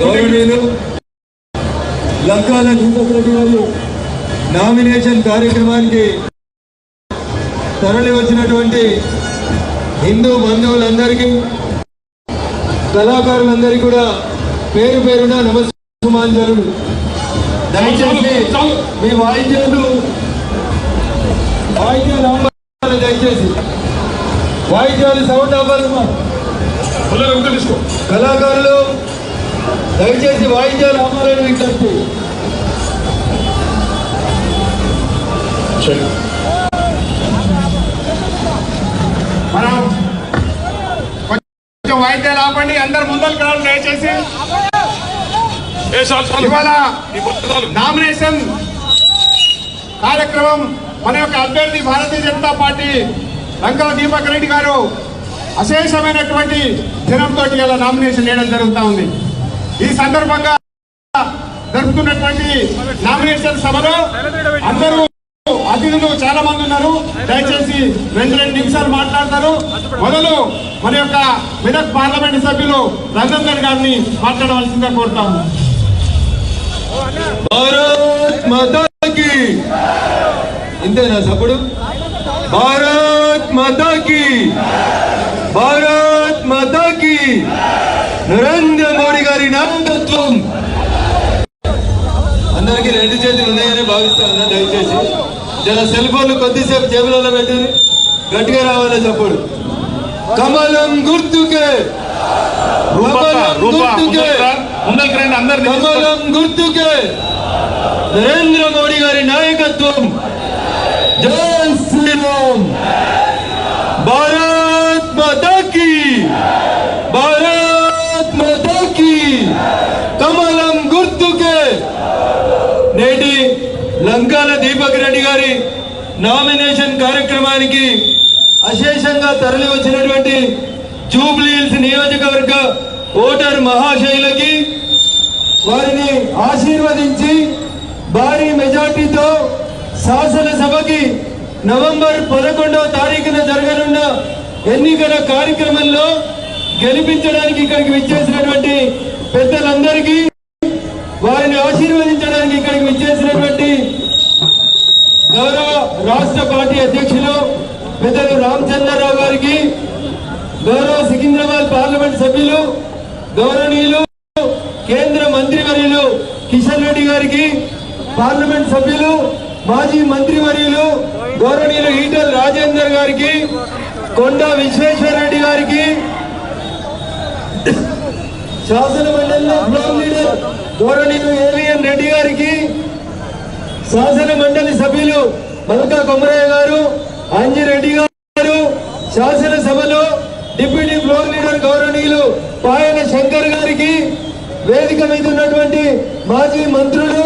గౌరవనీయులు లంకాల రెడ్డి గారు నామినేషన్ కార్యక్రమానికి తరలి వచ్చినటువంటి హిందూ బంధువులందరికీ కళాకారులందరికీ కూడా పేరు పేరున నమస్సుమాంజలు దయచేసి మీ వాయిద్యాలు వాయిద్యాలు ఆపాలి దయచేసి వాయిద్యాలు సౌండ్ తీసుకో. కళాకారులు దయచేసి వాయిద్యాలు ఆపాలని విజ్ఞప్తి ఇవాళ నామినేషన్ కార్యక్రమం మన యొక్క అభ్యర్థి భారతీయ జనతా పార్టీ రంగల దీపక్ రెడ్డి గారు అశేషమైనటువంటి జనంతో ఇలా నామినేషన్ వేయడం జరుగుతూ ఉంది. ఈ సందర్భంగా జరుపుతున్నటువంటి నామినేషన్ సభలో అందరూ అతిథులు చాలా మంది ఉన్నారు. దయచేసి రెండు రెండు నిమిషాలు మాట్లాడతారు. మొదలు మన యొక్క మెదక్ పార్లమెంట్ సభ్యులు రంగంగర్ గారిని మాట్లాడవలసిందిగా కోరుతాము భారత్ మాతాకి. ఇంతేనా సప్పుడు? భారత్ మాతాకి. భారత్ మాతాకి. నరేంద్ర మోడీ గారి నాయకత్వం. అందరికీ రెండు చేతులు ఉన్నాయని భావిస్తాను దయచేసి. జర సెల్ ఫోన్లు కొద్దిసేపు జేబులలో పెట్టారు గట్టిగా రావాలని చెప్పడు కమలం గుర్తుకే. రూపా ముందరికి రండి అందరు గుర్తుకే. నరేంద్ర మోడీ గారి నాయకత్వం. జై శ్రీరామ్. భారత్ మాతాకి భారత్ మాతాకి కమలం గుర్తుకే. నేటి లంకాల దీపక్ రెడ్డి గారి నామినేషన్ కార్యక్రమానికి అశేషంగా తరలి వచ్చినటువంటి జూబ్లీహిల్స్ నియోజకవర్గ ఓటర్ మహాశైలకి వారిని ఆశీర్వదించి భారీ మెజార్టీతో శాసనసభకి నవంబర్ పదకొండవ తారీఖున జరగనున్న ఎన్నికల కార్యక్రమంలో గెలిపించడానికి ఇక్కడికి విచ్చేసినటువంటి పెద్దలందరికీ వారిని ఆశీర్వదించడానికి ఇక్కడికి విచ్చేసినటువంటి గౌరవ రాష్ట్ర పార్టీ అధ్యక్షులు పెద్దలు రామచంద్రరావు గారికి గౌరవ గౌరవనీయులు కేంద్ర మంత్రివర్యులు కిషన్ రెడ్డి గారికి పార్లమెంట్ సభ్యులు మాజీ మంత్రివర్యులు గౌరవనీయులు ఈటల్ రాజేందర్ గారికి కొండ విశ్వేశ్వర రెడ్డి గారికి శాసన మండలిలో ఫ్లోర్ లీడర్ గౌరవనీయులు ఏవిఎన్ రెడ్డి గారికి శాసన మండలి సభ్యులు మల్కా కొమరయ్య గారు అంజిరెడ్డి గారు శాసనసభలో డిప్యూటీ ఫ్లోర్ లీడర్ గౌరవనీయులు పాయన శంకర్ గారికి వేదిక మీద ఉన్నటువంటి మాజీ మంత్రులు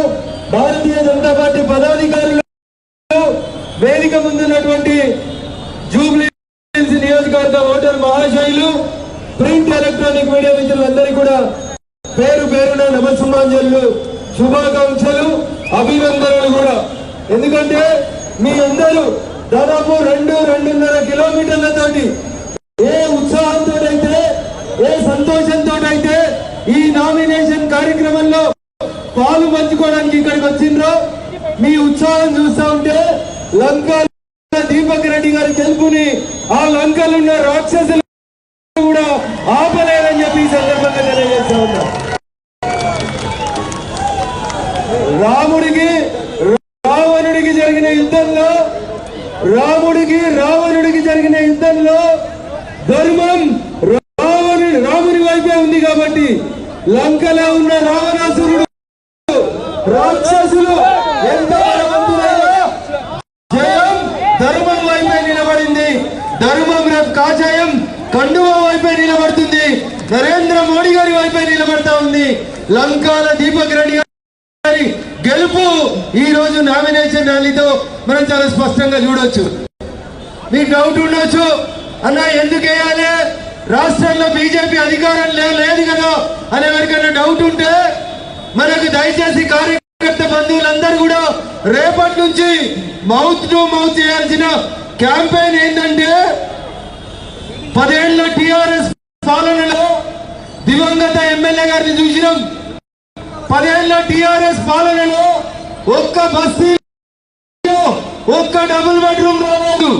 భారతీయ జనతా పార్టీ పదాధికారులు వేదిక ముందున్నటువంటి జూబ్లీ నియోజకవర్గ ఓటర్ మహాశైలు ప్రింట్ ఎలక్ట్రానిక్ మీడియా మిత్రులందరికీ కూడా పేరు పేరున నమస్సుమాంజలు శుభాకాంక్షలు అభినందనలు కూడా. ఎందుకంటే మీ అందరూ దాదాపు రెండు రెండున్నర కిలోమీటర్లతోటి ఏ ఉత్సాహంతో అయితే ఏ సంతోషంతో అయితే ఈ నామినేషన్ కార్యక్రమంలో పాలు పంచుకోవడానికి ఇక్కడికి వచ్చిండ్రో మీ ఉత్సాహం చూస్తా ఉంటే లంక దీపక్ రెడ్డి గారి గెలుపుని ఆ లంకలున్న రాక్షసులు కూడా ఆపలేరని చెప్పి ఈ సందర్భంగా తెలియజేస్తా ఉన్నా. రాముడికి రావణుడికి జరిగిన యుద్ధంలో రాముడికి రావణుడికి జరిగిన యుద్ధంలో ధర్మం రావణి రాముని వైపే ఉంది కాబట్టి లంకలో ఉన్న రావణాసురుడు రాక్షసులు ఎంత జయం! ధర్మం వైపే నిలబడింది. ధర్మం రేపు కాషాయం కండువ వైపే నిలబడుతుంది. నరేంద్ర మోడీ గారి వైపే నిలబడతా ఉంది. లంకాల దీపక్ రెడ్డి గారి గెలుపు ఈ రోజు నామినేషన్ ర్యాలీతో మనం చాలా స్పష్టంగా చూడొచ్చు. మీకు డౌట్ ఉండొచ్చు. అన్న ఎందుకు వేయాలి? రాష్ట్రంలో బీజేపీ అధికారం లే- లేదు కదా అనే ఎవరికైనా డౌట్ ఉంటే మనకు దయచేసి కార్యకర్త బంధువులందరూ కూడా రేపటి నుంచి మౌత్ టు మౌత్ చేయాల్సిన క్యాంపెయిన్ ఏంటంటే పదేళ్ళ టిఆర్ఎస్ పాలనలో దివంగత ఎమ్మెల్యే గారిని చూసినాం. పదేళ్ళ టిఆర్ఎస్ పాలనలో ఒక్క బస్తీ ఒక్క డబుల్ బెడ్రూమ్ రాలేదు.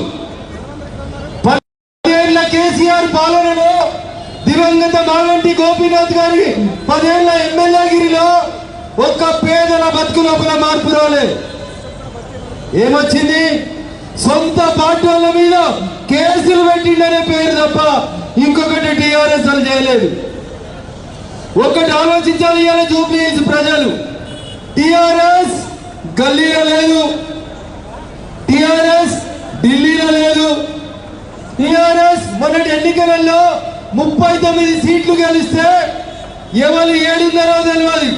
కేసీఆర్ పాలనలో దివంగత మాగంటి గోపీనాథ్ గారి పదేళ్ళ ఎమ్మెల్యేగిరిలో ఒక్క పేదల బతుకు లోపల మార్పు రాలే ఏమొచ్చింది? సొంత పార్టీల మీద కేసులు పెట్టిండనే పేరు తప్ప ఇంకొకటి టీఆర్ఎస్ చేయలేదు. ఒకటి ఆలోచించాలి ఇవాళ జూబ్లీహిల్స్ ప్రజలు. టిఆర్ఎస్ గల్లీలో లేదు. టిఆర్ఎస్ ఢిల్లీలో లేదు. టిఆర్ఎస్ మొన్నటి ఎన్నికలలో ముప్పై తొమ్మిది సీట్లు గెలిస్తే ఎవరు ఏడున్నరో తెలియాలి